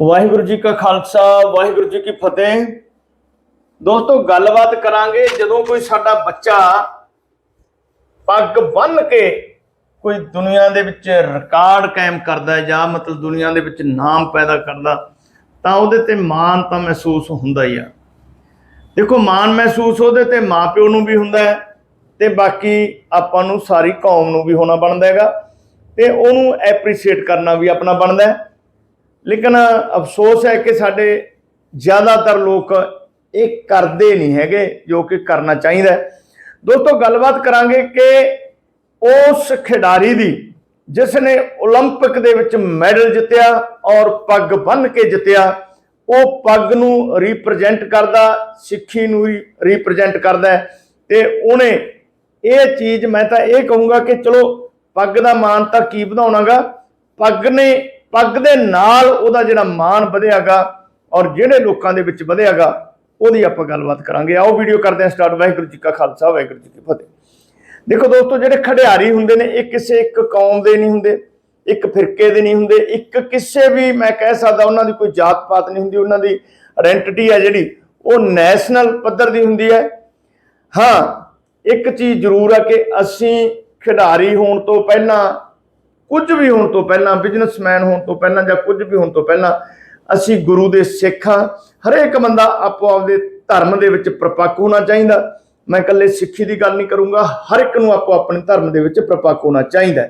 ਵਾਹਿਗੁਰੂ ਜੀ ਕਾ ਖਾਲਸਾ, ਵਾਹਿਗੁਰੂ ਜੀ ਕੀ ਫਤਿਹ। ਦੋਸਤੋ, ਗੱਲਬਾਤ ਕਰਾਂਗੇ ਜਦੋਂ ਕੋਈ ਸਾਡਾ ਬੱਚਾ ਪੱਗ ਬੰਨ ਕੇ ਕੋਈ ਦੁਨੀਆ ਦੇ ਵਿੱਚ ਰਿਕਾਰਡ ਕਾਇਮ ਕਰਦਾ ਹੈ ਜਾਂ ਮਤਲਬ ਦੁਨੀਆ ਦੇ ਵਿੱਚ ਨਾਮ ਪੈਦਾ ਕਰਦਾ, ਤਾਂ ਉਹਦੇ ਤੇ ਮਾਣ ਤਾਂ ਮਹਿਸੂਸ ਹੁੰਦਾ ਹੀ ਆ। ਦੇਖੋ, ਮਾਣ ਮਹਿਸੂਸ ਉਹਦੇ ਤੇ ਮਾਪਿਓ ਨੂੰ ਵੀ ਹੁੰਦਾ ਹੈ ਤੇ ਬਾਕੀ ਆਪਾਂ ਨੂੰ ਸਾਰੀ ਕੌਮ ਨੂੰ ਵੀ ਹੋਣਾ ਬਣਦਾ ਹੈਗਾ ਤੇ ਉਹਨੂੰ ਐਪਰੀਸ਼ੀਏਟ ਕਰਨਾ ਵੀ ਆਪਣਾ ਬਣਦਾ ਹੈ। ਲੇਕਿਨ ਅਫਸੋਸ ਹੈ ਕਿ ਸਾਡੇ ਜ਼ਿਆਦਾਤਰ ਲੋਕ ਇਹ ਕਰਦੇ ਨਹੀਂ ਹੈਗੇ ਜੋ ਕਿ ਕਰਨਾ ਚਾਹੀਦਾ ਹੈ ਦੋਸਤੋ ਗੱਲਬਾਤ ਕਰਾਂਗੇ ਕਿ ਉਸ ਖਿਡਾਰੀ ਦੀ ਜਿਸ ਨੇ 올림픽 ਦੇ ਵਿੱਚ ਮੈਡਲ ਜਿੱਤਿਆ ਔਰ ਪੱਗ ਬੰਨ ਕੇ ਜਿੱਤਿਆ ਉਹ ਪੱਗ ਨੂੰ ਰਿਪਰੈਜ਼ੈਂਟ ਕਰਦਾ ਸਿੱਖੀ ਨੂੰ ਰਿਪਰੈਜ਼ੈਂਟ ਕਰਦਾ ਹੈ ਤੇ ਉਹਨੇ ਇਹ ਚੀਜ਼ ਮੈਂ ਤਾਂ ਇਹ ਕਹੂੰਗਾ ਕਿ ਚਲੋ ਪੱਗ ਦਾ ਮਾਣ ਤਾਂ ਕੀ ਵਧਾਉਣਾਗਾ ਪੱਗ ਨੇ ਪੱਗ ਦੇ ਨਾਲ ਉਹਦਾ ਜਿਹੜਾ ਮਾਣ ਵਧਿਆਗਾ ਔਰ ਜਿਹੜੇ ਲੋਕਾਂ ਦੇ ਵਿੱਚ ਵਧਿਆਗਾ, ਉਹਦੀ ਆਪਾਂ ਗੱਲਬਾਤ ਕਰਾਂਗੇ। ਆਓ ਵੀਡੀਓ ਕਰਦੇ ਹਾਂ ਸਟਾਰਟ। ਵਾਹਿਗੁਰੂ ਜੀ ਕਾ ਖਾਲਸਾ, ਵਾਹਿਗੁਰੂ ਜੀ ਕੀ ਫਤਿਹ। ਦੇਖੋ ਦੋਸਤੋ, ਜਿਹੜੇ ਖਿਡਾਰੀ ਹੁੰਦੇ ਨੇ, ਇਹ ਕਿਸੇ ਇੱਕ ਕੌਮ ਦੇ ਨਹੀਂ ਹੁੰਦੇ, ਇੱਕ ਫਿਰਕੇ ਦੇ ਨਹੀਂ ਹੁੰਦੇ, ਇੱਕ ਕਿਸੇ ਵੀ ਮੈਂ ਕਹਿ ਸਕਦਾ ਉਹਨਾਂ ਦੀ ਕੋਈ ਜਾਤ ਪਾਤ ਨਹੀਂ ਹੁੰਦੀ, ਉਹਨਾਂ ਦੀ ਆਇਡੈਂਟੀਟੀ ਹੈ ਜਿਹੜੀ, ਉਹ ਨੈਸ਼ਨਲ ਪੱਧਰ ਦੀ ਹੁੰਦੀ ਹੈ। ਹਾਂ, ਇੱਕ ਚੀਜ਼ ਜ਼ਰੂਰ ਆ ਕਿ ਅਸੀਂ ਖਿਡਾਰੀ ਹੋਣ ਤੋਂ ਪਹਿਲਾਂ ਕੁਝ ਵੀ ਹੋਣ ਤੋਂ ਪਹਿਲਾਂ ਬਿਜ਼ਨਸਮੈਨ ਹੋਣ ਤੋਂ ਪਹਿਲਾਂ ਜਾਂ ਕੁਝ ਵੀ ਹੋਣ ਤੋਂ ਪਹਿਲਾਂ, ਅਸੀਂ ਗੁਰੂ ਦੇ ਸਿੱਖ ਹਾਂ ਹਰੇਕ ਬੰਦਾ ਆਪੋ ਆਪਦੇ ਧਰਮ ਦੇ ਵਿੱਚ ਪ੍ਰਪੱਕ ਹੋਣਾ ਚਾਹੀਦਾ। ਮੈਂ ਇਕੱਲੇ ਸਿੱਖੀ ਦੀ ਗੱਲ ਨਹੀਂ ਕਰੂੰਗਾ, ਹਰ ਇੱਕ ਨੂੰ ਆਪੋ ਆਪਣੇ ਧਰਮ ਦੇ ਵਿੱਚ ਪ੍ਰਪੱਕ ਹੋਣਾ ਚਾਹੀਦਾ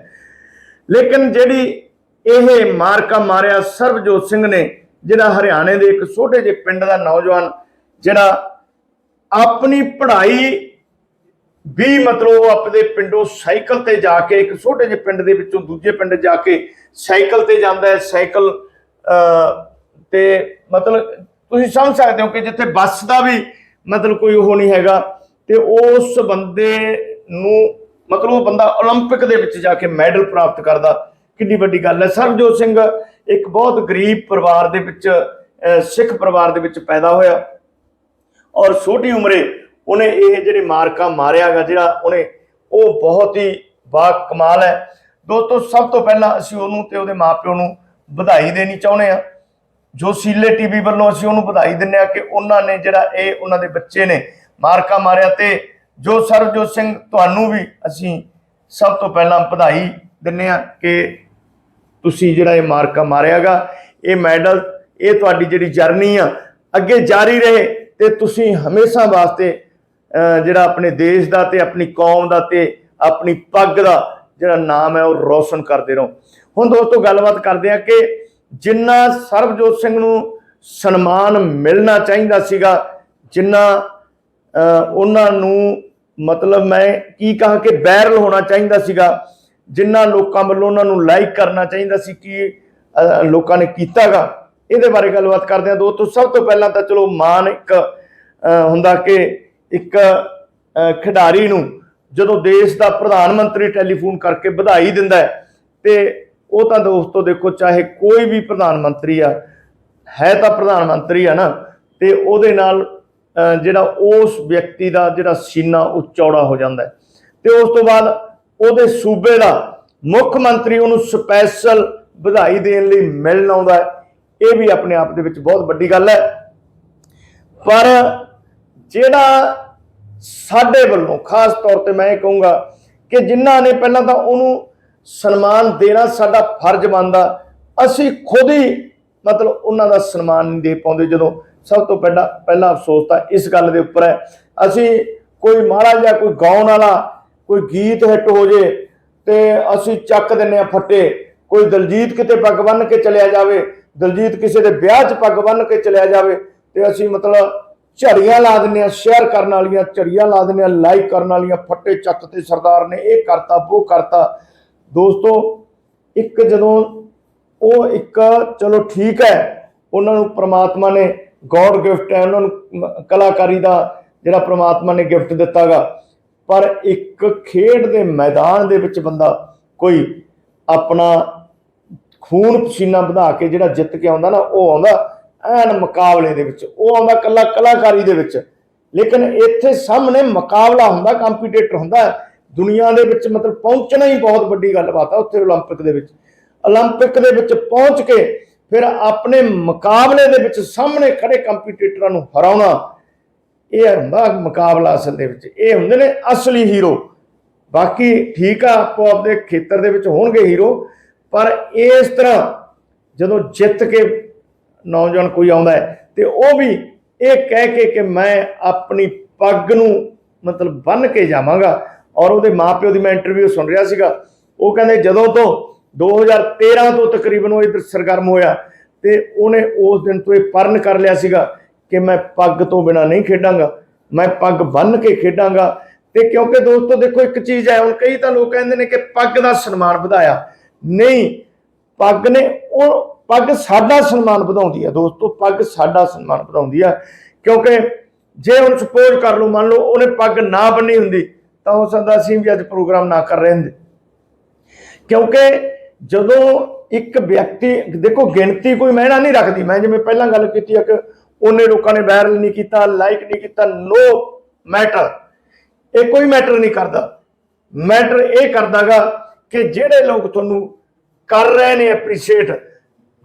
ਲੇਕਿਨ ਜਿਹੜੀ ਇਹ ਮਾਰਕਾ ਮਾਰਿਆ ਸਰਬਜੋਤ ਸਿੰਘ ਨੇ, ਜਿਹੜਾ ਹਰਿਆਣੇ ਦੇ ਇੱਕ ਛੋਟੇ ਜਿਹੇ ਪਿੰਡ ਦਾ ਨੌਜਵਾਨ, ਜਿਹੜਾ ਆਪਣੀ ਪੜ੍ਹਾਈ ਵੀ ਮਤਲਬ ਉਹ ਆਪਣੇ ਪਿੰਡੋਂ ਸਾਈਕਲ ਤੇ ਜਾ ਕੇ ਇੱਕ ਛੋਟੇ ਜਿਹੇ ਪਿੰਡ ਦੇ ਵਿੱਚੋਂ ਦੂਜੇ ਪਿੰਡ ਜਾ ਕੇ ਸਾਈਕਲ ਤੇ ਜਾਂਦਾ ਹੈ ਸਾਈਕਲ ਅ ਤੇ ਮਤਲਬ ਤੁਸੀਂ ਸਮਝ ਸਕਦੇ ਹੋ ਕਿ ਜਿੱਥੇ ਬੱਸ ਦਾ ਵੀ ਮਤਲਬ ਕੋਈ ਉਹ ਨਹੀਂ ਹੈਗਾ ਤੇ ਉਸ ਬੰਦੇ ਨੂੰ ਮਤਲਬ ਉਹ ਬੰਦਾ 올림픽 ਦੇ ਵਿੱਚ ਜਾ ਕੇ ਮੈਡਲ ਪ੍ਰਾਪਤ ਕਰਦਾ ਕਿੰਨੀ ਵੱਡੀ ਗੱਲ ਹੈ ਸਰਬਜੋਤ ਸਿੰਘ ਇੱਕ ਬਹੁਤ ਗਰੀਬ ਪਰਿਵਾਰ ਦੇ ਵਿੱਚ ਅ, ਸਿੱਖ ਪਰਿਵਾਰ ਦੇ ਵਿੱਚ ਪੈਦਾ ਹੋਇਆ ਔਰ ਛੋਟੀ ਉਮਰੇ ਉਹਨੇ ਇਹ ਜਿਹੜੇ ਮਾਰਕਾ ਮਾਰਿਆਗਾ ਜਿਹੜਾ ਉਹਨੇ, ਉਹ ਬਹੁਤ ਹੀ ਬਾ ਕਮਾਲ ਹੈ। ਦੋਸਤੋ, ਸਭ ਤੋਂ ਪਹਿਲਾਂ ਅਸੀਂ ਉਹਨੂੰ ਤੇ ਉਹਦੇ ਮਾਪਿਓ ਨੂੰ ਵਧਾਈ ਦੇਣੀ ਚਾਹੁੰਦੇ ਆ ਜੋ ਸੀਲੇ ਟੀਵੀ ਵੱਲੋਂ ਅਸੀਂ ਉਹਨੂੰ ਵਧਾਈ ਦਿੰਦੇ ਆ ਕਿ ਉਹਨਾਂ ਨੇ ਜਿਹੜਾ ਇਹ ਉਹਨਾਂ ਦੇ ਬੱਚੇ ਨੇ ਮਾਰਕਾ ਮਾਰਿਆ ਤੇ ਜੋ ਸਰਬਜੋਤ ਸਿੰਘ ਤੁਹਾਨੂੰ ਵੀ ਅਸੀਂ ਸਭ ਤੋਂ ਪਹਿਲਾਂ ਵਧਾਈ ਦਿੰਦੇ ਆ ਕਿ ਤੁਸੀਂ ਜਿਹੜਾ ਇਹ ਮਾਰਕਾ ਮਾਰਿਆਗਾ ਇਹ ਮੈਡਲ, ਇਹ ਤੁਹਾਡੀ ਜਿਹੜੀ ਜਰਨੀ ਆ, ਅੱਗੇ ਜਾਰੀ ਰਹੇ ਤੇ ਤੁਸੀਂ ਹਮੇਸ਼ਾ ਵਾਸਤੇ ਜਿਹੜਾ ਆਪਣੇ ਦੇਸ਼ ਦਾ ਤੇ ਆਪਣੀ ਕੌਮ ਦਾ ਤੇ ਆਪਣੀ ਪੱਗ ਦਾ ਜਿਹੜਾ ਨਾਮ ਹੈ ਉਹ ਰੌਸ਼ਨ ਕਰਦੇ ਰਹੋ। ਹੁਣ ਦੋਸਤੋ ਗੱਲਬਾਤ ਕਰਦੇ ਆ ਕਿ ਜਿੰਨਾ ਸਰਬਜੋਤ ਸਿੰਘ ਨੂੰ ਸਨਮਾਨ ਮਿਲਣਾ ਚਾਹੀਦਾ ਸੀਗਾ, ਜਿੰਨਾ ਉਹਨਾਂ ਨੂੰ ਮਤਲਬ ਮੈਂ ਕੀ ਕਹਾਂ ਕਿ ਵਾਇਰਲ ਹੋਣਾ ਚਾਹੀਦਾ ਸੀਗਾ, ਜਿੰਨਾ ਲੋਕਾਂ ਵੱਲੋਂ ਉਹਨਾਂ ਨੂੰ ਲਾਈਕ ਕਰਨਾ ਚਾਹੀਦਾ ਸੀ ਕਿ ਲੋਕਾਂ ਨੇ ਕੀਤਾਗਾ। ਇਹਦੇ ਬਾਰੇ ਗੱਲਬਾਤ ਕਰਦੇ ਹਾਂ ਦੋਸਤੋ। ਸਭ ਤੋਂ ਪਹਿਲਾਂ ਤਾਂ ਚਲੋ ਮਾਨ ਇੱਕ ਹੁੰਦਾ ਕਿ ਇੱਕ ਖਿਡਾਰੀ ਨੂੰ ਜਦੋਂ ਦੇਸ਼ ਦਾ ਪ੍ਰਧਾਨ ਮੰਤਰੀ ਟੈਲੀਫੋਨ ਕਰਕੇ ਵਧਾਈ ਦਿੰਦਾ ਹੈ, ਤੇ ਉਹ ਤਾਂ ਦੋਸਤੋ ਦੇਖੋ, ਚਾਹੇ ਕੋਈ ਵੀ ਪ੍ਰਧਾਨ ਮੰਤਰੀ ਆ, ਹੈ ਤਾਂ ਪ੍ਰਧਾਨ ਮੰਤਰੀ ਆ ਨਾ, ਤੇ ਉਹਦੇ ਨਾਲ ਜਿਹੜਾ ਉਸ ਵਿਅਕਤੀ ਦਾ ਜਿਹੜਾ ਸੀਨਾ, ਉਹ ਚੌੜਾ ਹੋ ਜਾਂਦਾ ਹੈ। ਤੇ ਉਸ ਤੋਂ ਬਾਅਦ ਉਹਦੇ ਸੂਬੇ ਦਾ ਮੁੱਖ ਮੰਤਰੀ ਉਹਨੂੰ ਸਪੈਸ਼ਲ ਵਧਾਈ ਦੇਣ ਲਈ ਮਿਲਣ ਆਉਂਦਾ ਹੈ। ਇਹ ਵੀ ਆਪਣੇ ਆਪ ਦੇ ਵਿੱਚ ਬਹੁਤ ਵੱਡੀ ਗੱਲ ਹੈ। ਪਰ ਜਿਹੜਾ ਸਾਡੇ ਵੱਲੋਂ, ਖਾਸ ਤੌਰ ਤੇ ਮੈਂ ਇਹ ਕਹੂੰਗਾ ਕਿ ਜਿਨ੍ਹਾਂ ਨੇ ਪਹਿਲਾਂ ਤਾਂ ਉਹਨੂੰ ਸਨਮਾਨ ਦੇਣਾ ਸਾਡਾ ਫਰਜ਼ ਬਣਦਾ। ਅਸੀਂ ਖੁਦ ਹੀ ਮਤਲਬ ਉਹਨਾਂ ਦਾ ਸਨਮਾਨ ਨਹੀਂ ਦੇ ਪਾਉਂਦੇ ਜਦੋਂ ਸਭ ਤੋਂ ਪਹਿਲਾਂ, ਪਹਿਲਾ ਅਫਸੋਸ ਤਾਂ ਇਸ ਗੱਲ ਦੇ ਉੱਪਰ ਹੈ। ਅਸੀਂ ਕੋਈ ਮਾੜਾ ਜਿਹਾ ਕੋਈ ਗਾਉਣ ਵਾਲਾ, ਕੋਈ ਗੀਤ ਹਿੱਟ ਹੋ ਜੇ ਤੇ ਅਸੀਂ ਚੱਕ ਦਿੰਨੇ ਆ ਫੱਟੇ, ਕੋਈ ਦਲਜੀਤ ਕਿਤੇ ਪੱਗ ਬੰਨ ਕੇ ਚਲਿਆ ਜਾਵੇ, ਦਲਜੀਤ ਕਿਸੇ ਦੇ ਵਿਆਹ 'ਚ ਪੱਗ ਬੰਨ ਕੇ ਚਲਿਆ ਜਾਵੇ ਤੇ ਅਸੀਂ ਮਤਲਬ ਝੜੀਆਂ ਲਾ ਦਿੰਦੇ ਆ, ਸ਼ੇਅਰ ਕਰਨ ਵਾਲੀਆਂ ਝੜੀਆਂ ਲਾ ਦਿੰਦੇ ਆ ਲਾਈਕ ਕਰਨ ਵਾਲੀਆਂ, ਫੱਟੇ ਚੱਕ ਤੇ ਸਰਦਾਰ ਨੇ ਇਹ ਕਰਤਾ, ਉਹ ਕਰਤਾ। ਦੋਸਤੋ, ਇੱਕ ਜਦੋਂ ਉਹ ਇੱਕ, ਚਲੋ ਠੀਕ ਹੈ, ਉਹਨਾਂ ਨੂੰ ਪ੍ਰਮਾਤਮਾ ਨੇ ਗੋਡ ਗਿਫਟ ਹੈ, ਉਹਨਾਂ ਨੂੰ ਕਲਾਕਾਰੀ ਦਾ ਜਿਹੜਾ ਪ੍ਰਮਾਤਮਾ ਨੇ ਗਿਫਟ ਦਿੱਤਾਗਾ। ਪਰ ਇੱਕ ਖੇਡ ਦੇ ਮੈਦਾਨ ਦੇ ਵਿੱਚ ਬੰਦਾ ਕੋਈ ਆਪਣਾ ਖੂਨ ਪਸੀਨਾ ਵਧਾ ਕੇ ਜਿਹੜਾ ਜਿੱਤ ਕੇ ਆਉਂਦਾ ਨਾ, ਉਹ ਆਉਂਦਾ। ਐਨ ਮੁਕਾਬਲੇ ਦੇ ਵਿੱਚ ਉਹ ਆਉਂਦਾ ਕੱਲਾ ਕਲਾਕਾਰੀ ਦੇ ਵਿੱਚ ਲੇਕਿਨ ਇੱਥੇ ਸਾਹਮਣੇ ਮੁਕਾਬਲਾ ਹੁੰਦਾ ਕੰਪੀਟੀਟਰ ਹੁੰਦਾ ਦੁਨੀਆ ਦੇ ਵਿੱਚ ਮਤਲਬ ਪਹੁੰਚਣਾ ਹੀ ਬਹੁਤ ਵੱਡੀ ਗੱਲਬਾਤ ਆ ਉੱਥੇ 올림픽 ਦੇ ਵਿੱਚ 올림픽 ਦੇ ਵਿੱਚ ਪਹੁੰਚ ਕੇ ਫਿਰ ਆਪਣੇ ਮੁਕਾਬਲੇ ਦੇ ਵਿੱਚ ਸਾਹਮਣੇ ਖੜੇ ਕੰਪੀਟੀਟਰਾਂ ਨੂੰ ਹਰਾਉਣਾ ਇਹ ਹੁੰਦਾ ਮੁਕਾਬਲਾ ਅਸਲ ਦੇ ਵਿੱਚ ਇਹ ਹੁੰਦੇ ਨੇ ਅਸਲੀ ਹੀਰੋ ਬਾਕੀ ਠੀਕ ਆ ਆਪੋ ਆਪਦੇ ਖੇਤਰ ਦੇ ਵਿੱਚ ਹੋਣਗੇ ਹੀਰੋ ਪਰ ਇਸ ਤਰ੍ਹਾਂ ਜਦੋਂ ਜਿੱਤ ਕੇ ਨੌਜਵਾਨ ਕੋਈ ਆਉਂਦਾ ਹੈ, ਤੇ ਉਹ ਵੀ ਇਹ ਕਹਿ ਕੇ ਕਿ ਮੈਂ ਆਪਣੀ ਪੱਗ ਨੂੰ ਮਤਲਬ ਬੰਨ ਕੇ ਜਾਵਾਂਗਾ। ਔਰ ਉਹਦੇ ਮਾਪਿਓ ਦੀ ਮੈਂ ਇੰਟਰਵਿਊ ਸੁਣ ਰਿਹਾ ਸੀਗਾ। ਉਹ ਕਹਿੰਦੇ, ਜਦੋਂ ਤੋਂ 2013 ਤੋਂ ਤਕਰੀਬਨ ਉਹ ਇਧਰ ਸਰਗਰਮ ਹੋਇਆ, ਤੇ ਉਹਨੇ ਉਸ ਦਿਨ ਤੋਂ ਇਹ ਪਰਨ ਕਰ ਲਿਆ ਸੀਗਾ ਕਿ ਮੈਂ ਪੱਗ ਤੋਂ ਬਿਨਾ ਨਹੀਂ ਖੇਡਾਂਗਾ। ਮੈਂ ਪੱਗ ਬੰਨ ਕੇ ਖੇਡਾਂਗਾ। ਤੇ ਕਿਉਂਕਿ ਦੋਸਤੋ, ਦੇਖੋ ਇੱਕ ਚੀਜ਼ ਹੈ, ਹੁਣ ਕਈ ਤਾਂ ਲੋਕ ਕਹਿੰਦੇ ਨੇ ਕਿ ਪੱਗ ਦਾ ਸਨਮਾਨ ਵਧਾਇਆ। ਨਹੀਂ, ਪੱਗ ਨੇ ਉਹ ਪੱਗ ਸਾਡਾ ਸਨਮਾਨ ਵਧਾਉਂਦੀ ਹੈ ਦੋਸਤੋ, ਪੱਗ ਸਾਡਾ ਸਨਮਾਨ ਵਧਾਉਂਦੀ ਹੈ ਕਿਉਂਕਿ ਜੇ ਹੁਣ ਸਪੋਜ਼ ਕਰ ਲਓ, ਮੰਨ ਲਓ ਉਹਨੇ ਪੱਗ ਨਾ ਬੰਨੀ ਹੁੰਦੀ, ਤਾਂ ਹੋ ਸਕਦਾ ਅਸੀਂ ਵੀ ਅੱਜ ਪ੍ਰੋਗਰਾਮ ਨਾ ਕਰ ਰਹੇ ਹੁੰਦੇ। ਕਿਉਂਕਿ ਜਦੋਂ ਇੱਕ ਵਿਅਕਤੀ, ਦੇਖੋ ਗਿਣਤੀ ਕੋਈ ਮਹਿਣਾ ਨਹੀਂ ਰੱਖਦੀ, ਮੈਂ ਜਿਵੇਂ ਪਹਿਲਾਂ ਗੱਲ ਕੀਤੀ ਇੱਕ ਉਹਨੇ ਲੋਕਾਂ ਨੇ ਵਾਇਰਲ ਨਹੀਂ ਕੀਤਾ ਲਾਈਕ ਨਹੀਂ ਕੀਤਾ ਨੋ ਮੈਟਰ ਇਹ ਕੋਈ ਮੈਟਰ ਨਹੀਂ ਕਰਦਾ। ਮੈਟਰ ਇਹ ਕਰਦਾਗਾ ਕਿ ਜਿਹੜੇ ਲੋਕ ਤੁਹਾਨੂੰ ਕਰ ਰਹੇ ਨੇ ਐਪਰੀਸ਼ੀਏਟ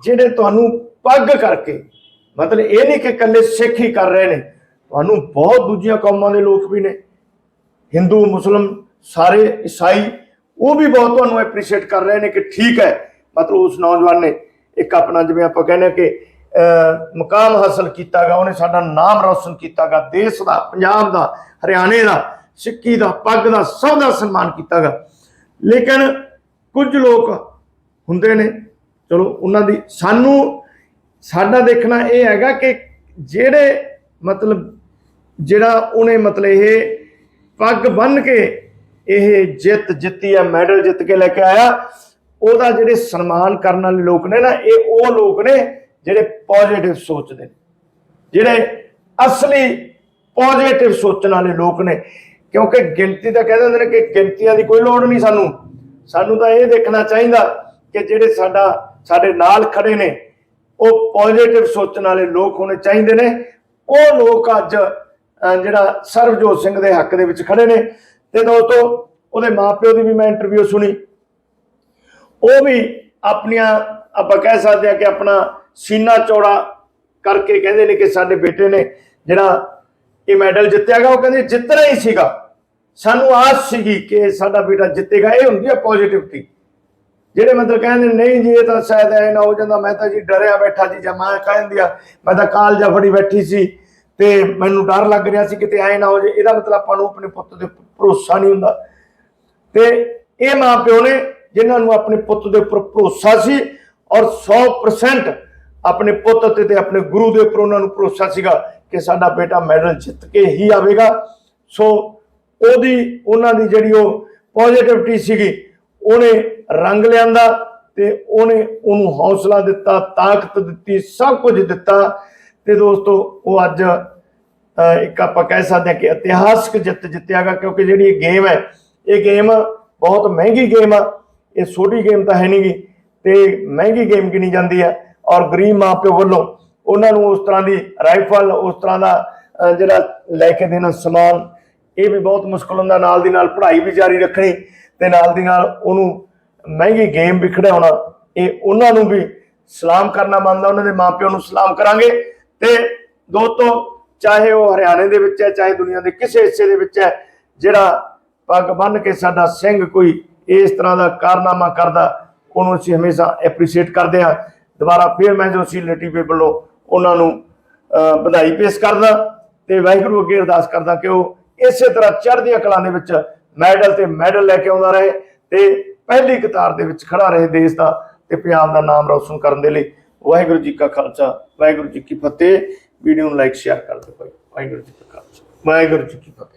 ਜਿਹੜੇ ਤੁਹਾਨੂੰ ਪੱਗ ਕਰਕੇ ਮਤਲਬ ਇਹ ਨਹੀਂ ਕਿ ਇਕੱਲੇ ਸਿੱਖ ਹੀ ਕਰ ਰਹੇ ਨੇ ਤੁਹਾਨੂੰ ਬਹੁਤ ਦੂਜੀਆਂ ਕੌਮਾਂ ਦੇ ਲੋਕ ਵੀ ਨੇ ਹਿੰਦੂ ਮੁਸਲਮ ਸਾਰੇ ਈਸਾਈ ਉਹ ਵੀ ਬਹੁਤ ਤੁਹਾਨੂੰ ਐਪਰੀਸ਼ੀਏਟ ਕਰ ਰਹੇ ਨੇ ਕਿ ਠੀਕ ਹੈ ਮਤਲਬ ਉਸ ਨੌਜਵਾਨ ਨੇ ਇੱਕ ਆਪਣਾ ਜਿਵੇਂ ਆਪਾਂ ਕਹਿੰਦੇ ਹਾਂ ਕਿ ਅਹ, ਮੁਕਾਮ ਹਾਸਲ ਕੀਤਾਗਾ ਉਹਨੇ ਸਾਡਾ ਨਾਮ ਰੌਸ਼ਨ ਕੀਤਾਗਾ ਦੇਸ਼ ਦਾ ਪੰਜਾਬ ਦਾ ਹਰਿਆਣੇ ਦਾ ਸਿੱਕੀ ਦਾ ਪੱਗ ਦਾ ਸਭ ਦਾ ਸਨਮਾਨ ਕੀਤਾਗਾ ਲੇਕਿਨ ਕੁਝ ਲੋਕ ਹੁੰਦੇ ਨੇ ਚਲੋ ਉਹਨਾਂ ਦੀ ਸਾਨੂੰ ਸਾਡਾ ਦੇਖਣਾ ਇਹ ਹੈਗਾ ਕਿ ਜਿਹੜੇ ਮਤਲਬ ਜਿਹੜਾ ਉਹਨੇ ਮਤਲਬ ਇਹ ਪੱਗ ਬੰਨ ਕੇ ਇਹ ਜਿੱਤ ਜਿੱਤੀ ਆ, ਮੈਡਲ ਜਿੱਤ ਕੇ ਲੈ ਕੇ ਆਇਆ, ਉਹਦਾ ਜਿਹੜੇ ਸਨਮਾਨ ਕਰਨ ਵਾਲੇ ਲੋਕ ਨੇ ਨਾ, ਇਹ ਉਹ ਲੋਕ ਨੇ ਜਿਹੜੇ ਪੋਜ਼ਿਟਿਵ ਸੋਚਦੇ ਨੇ। ਜਿਹੜੇ ਅਸਲੀ ਪੋਜ਼ਿਟਿਵ ਸੋਚਣ ਵਾਲੇ ਲੋਕ ਨੇ। ਕਿਉਂਕਿ ਗਿਣਤੀ ਤਾਂ ਕਹਿੰਦੇ ਹੁੰਦੇ ਨੇ ਕਿ ਗਿਣਤੀਆਂ ਦੀ ਕੋਈ ਲੋੜ ਨਹੀਂ ਸਾਨੂੰ। ਸਾਨੂੰ ਤਾਂ ਇਹ ਦੇਖਣਾ ਚਾਹੀਦਾ ਕਿ ਜਿਹੜੇ ਸਾਡਾ ਸਾਡੇ ਨਾਲ ਖੜੇ ਨੇ। ਉਹ ਪੋਜ਼ਿਟਿਵ ਸੋਚਣ ਵਾਲੇ ਲੋਕ ਹੋਣੇ ਚਾਹੀਦੇ ਨੇ। ਉਹ ਲੋਕ ਅੱਜ ਜਿਹੜਾ ਸਰਬਜੋਤ ਸਿੰਘ ਦੇ ਹੱਕ ਦੇ ਵਿੱਚ ਖੜੇ ਨੇ। ਤੇ ਦੋਸਤੋ, ਉਹਦੇ ਮਾਪਿਓ ਦੀ ਵੀ ਮੈਂ ਇੰਟਰਵਿਊ ਸੁਣੀ। ਉਹ ਵੀ ਆਪਣੀਆਂ, ਆਪਾਂ ਕਹਿ ਸਕਦੇ ਆ ਕਿ ਆਪਣਾ ਸੀਨਾ ਚੌੜਾ ਕਰਕੇ ਕਹਿੰਦੇ ਨੇ ਕਿ ਸਾਡੇ ਬੇਟੇ ਨੇ ਜਿਹੜਾ ਇਹ ਮੈਡਲ ਜਿੱਤਿਆਗਾ ਉਹ ਕਹਿੰਦੇ ਜਿੱਤਣਾ ਹੀ ਸੀਗਾ। ਸਾਨੂੰ ਆਸ ਸੀਗੀ ਕਿ ਸਾਡਾ ਬੇਟਾ ਜਿੱਤੇਗਾ। ਇਹ ਹੁੰਦੀ ਹੈ ਪੋਜ਼ਿਟਿਵਿਟੀ ਜਿਹੜੇ ਮਤਲਬ ਕਹਿੰਦੇ ਨਹੀਂ ਜੀ, ਇਹ ਤਾਂ ਸ਼ਾਇਦ ਐ ਨਾ ਹੋ ਜਾਂਦਾ, ਮੈਂ ਤਾਂ ਜੀ ਡਰਿਆ ਬੈਠਾ ਜੀ, ਜਾਂ ਮੈਂ ਕਹਿੰਦੀ ਆ ਮੈਂ ਤਾਂ ਕਾਲਜਾ ਫੜੀ ਬੈਠੀ ਸੀ, ਤੇ ਮੈਨੂੰ ਡਰ ਲੱਗ ਰਿਹਾ ਸੀ ਕਿਤੇ ਐ ਨਾ ਹੋ ਜੇ, ਇਹਦਾ ਮਤਲਬ ਆਪਾਂ ਨੂੰ ਆਪਣੇ ਪੁੱਤ ਦੇ ਭਰੋਸਾ ਨਹੀਂ ਹੁੰਦਾ। ਤੇ ਇਹ ਮਾਂ ਪਿਓ ਨੇ, ਜਿਨ੍ਹਾਂ ਨੂੰ ਆਪਣੇ ਪੁੱਤ ਦੇ ਉੱਪਰ ਭਰੋਸਾ ਸੀ, ਔਰ 100% ਆਪਣੇ ਪੁੱਤ ਤੇ ਤੇ ਆਪਣੇ ਗੁਰੂ ਦੇ ਉੱਪਰ ਉਹਨਾਂ ਨੂੰ ਭਰੋਸਾ ਸੀਗਾ ਕਿ ਸਾਡਾ ਬੇਟਾ ਮੈਡਲ ਜਿੱਤ ਕੇ ਹੀ ਆਵੇਗਾ। ਸੋ ਉਹਦੀ, ਉਹਨਾਂ ਦੀ ਜਿਹੜੀ ਉਹ ਪੋਜ਼ਿਟਿਵਿਟੀ ਸੀਗੀ, ਉਹਨੇ ਰੰਗ ਲਿਆਂਦਾ ਤੇ ਉਹਨੇ ਉਹਨੂੰ ਹੌਸਲਾ ਦਿੱਤਾ, ਤਾਕਤ ਦਿੱਤੀ, ਸਭ ਕੁਝ ਦਿੱਤਾ। ਤੇ ਦੋਸਤੋ, ਉਹ ਅੱਜ ਇੱਕ ਆਪਾਂ ਕਹਿ ਸਕਦੇ ਹਾਂ ਕਿ ਇਤਿਹਾਸਕ ਜਿੱਤ ਜਿੱਤਿਆਗਾ, ਕਿਉਂਕਿ ਜਿਹੜੀ ਇਹ ਗੇਮ ਹੈ, ਇਹ ਗੇਮ ਬਹੁਤ ਮਹਿੰਗੀ ਗੇਮ ਆ। ਇਹ ਛੋਟੀ ਗੇਮ ਤਾਂ ਹੈ ਨਹੀਂਗੀ, ਤੇ ਮਹਿੰਗੀ ਗੇਮ ਗਿਣੀ ਜਾਂਦੀ ਹੈ। ਔਰ ਗਰੀਬ ਮਾਪਿਓ ਵੱਲੋਂ ਉਹਨਾਂ ਨੂੰ ਉਸ ਤਰ੍ਹਾਂ ਦੀ ਰਾਈਫਲ, ਉਸ ਤਰ੍ਹਾਂ ਦਾ ਜਿਹੜਾ ਲੈ ਕੇ ਦੇਣਾ ਸਮਾਨ, ਇਹ ਵੀ ਬਹੁਤ ਮੁਸ਼ਕਲ ਹੁੰਦਾ। ਨਾਲ ਦੀ ਨਾਲ ਪੜ੍ਹਾਈ ਵੀ ਜਾਰੀ ਰੱਖਣੀ ਤੇ ਨਾਲ ਦੀ ਨਾਲ ਉਹਨੂੰ ਮਹਿੰਗੀ ਗੇਮ ਵੀ ਖਿਡਾਉਣਾ, ਇਹ ਉਹਨਾਂ ਨੂੰ ਵੀ ਸਲਾਮ ਕਰਨਾ ਮੰਨਦਾ, ਉਹਨਾਂ ਦੇ ਮਾਪਿਆਂ ਨੂੰ ਸਲਾਮ ਕਰਾਂਗੇ। ਤੇ ਦੋਸਤੋ, ਚਾਹੇ ਉਹ ਹਰਿਆਣੇ ਦੇ ਵਿੱਚ ਹੈ, ਚਾਹੇ ਦੁਨੀਆ ਦੇ ਕਿਸੇ ਹਿੱਸੇ ਦੇ ਵਿੱਚ ਹੈ, ਜਿਹੜਾ ਪੱਗ ਬੰਨ ਕੇ ਸਾਡਾ ਸਿੰਘ ਕੋਈ ਇਸ ਤਰ੍ਹਾਂ ਦਾ ਕਾਰਨਾਮਾ ਕਰਦਾ, ਉਹਨੂੰ ਅਸੀਂ ਹਮੇਸ਼ਾ ਐਪਰੀਸ਼ੀਏਟ ਕਰਦੇ ਹਾਂ। ਦੁਬਾਰਾ ਫਿਰ ਮੈਂ ਜੋ ਸੀ ਲਟੀਫੇ ਵੱਲੋਂ ਉਹਨਾਂ ਨੂੰ ਅਹ ਵਧਾਈ ਪੇਸ਼ ਕਰਦਾ ਤੇ ਵਾਹਿਗੁਰੂ ਅੱਗੇ ਅਰਦਾਸ ਕਰਦਾ ਕਿ ਉਹ ਇਸੇ ਤਰ੍ਹਾਂ ਚੜ੍ਹਦੀਆਂ ਕਲਾਂ ਦੇ ਵਿੱਚ ਮੈਡਲ ਤੇ ਮੈਡਲ ਲੈ ਕੇ ਆਉਂਦਾ ਰਹੇ ਤੇ ਪਹਿਲੀ ਕਤਾਰ ਦੇ ਵਿੱਚ ਖੜਾ ਰਹੇ ਦੇਸ਼ ਦਾ ਤੇ ਪੰਜਾਬ ਦਾ ਨਾਮ ਰੌਸ਼ਨ ਕਰਨ ਦੇ ਲਈ ਵਾਹਿਗੁਰੂ ਜੀ ਕਾ ਖਾਲਸਾ, ਵਾਹਿਗੁਰੂ ਜੀ ਕੀ ਫਤਿਹ। ਵੀਡੀਓ ਨੂੰ ਲਾਈਕ ਸ਼ੇਅਰ ਕਰ ਦਿਓ ਭਾਈ। ਵਾਹਿਗੁਰੂ ਜੀ ਕਾ ਖਾਲਸਾ, ਵਾਹਿਗੁਰੂ ਜੀ ਕੀ ਫਤਿਹ।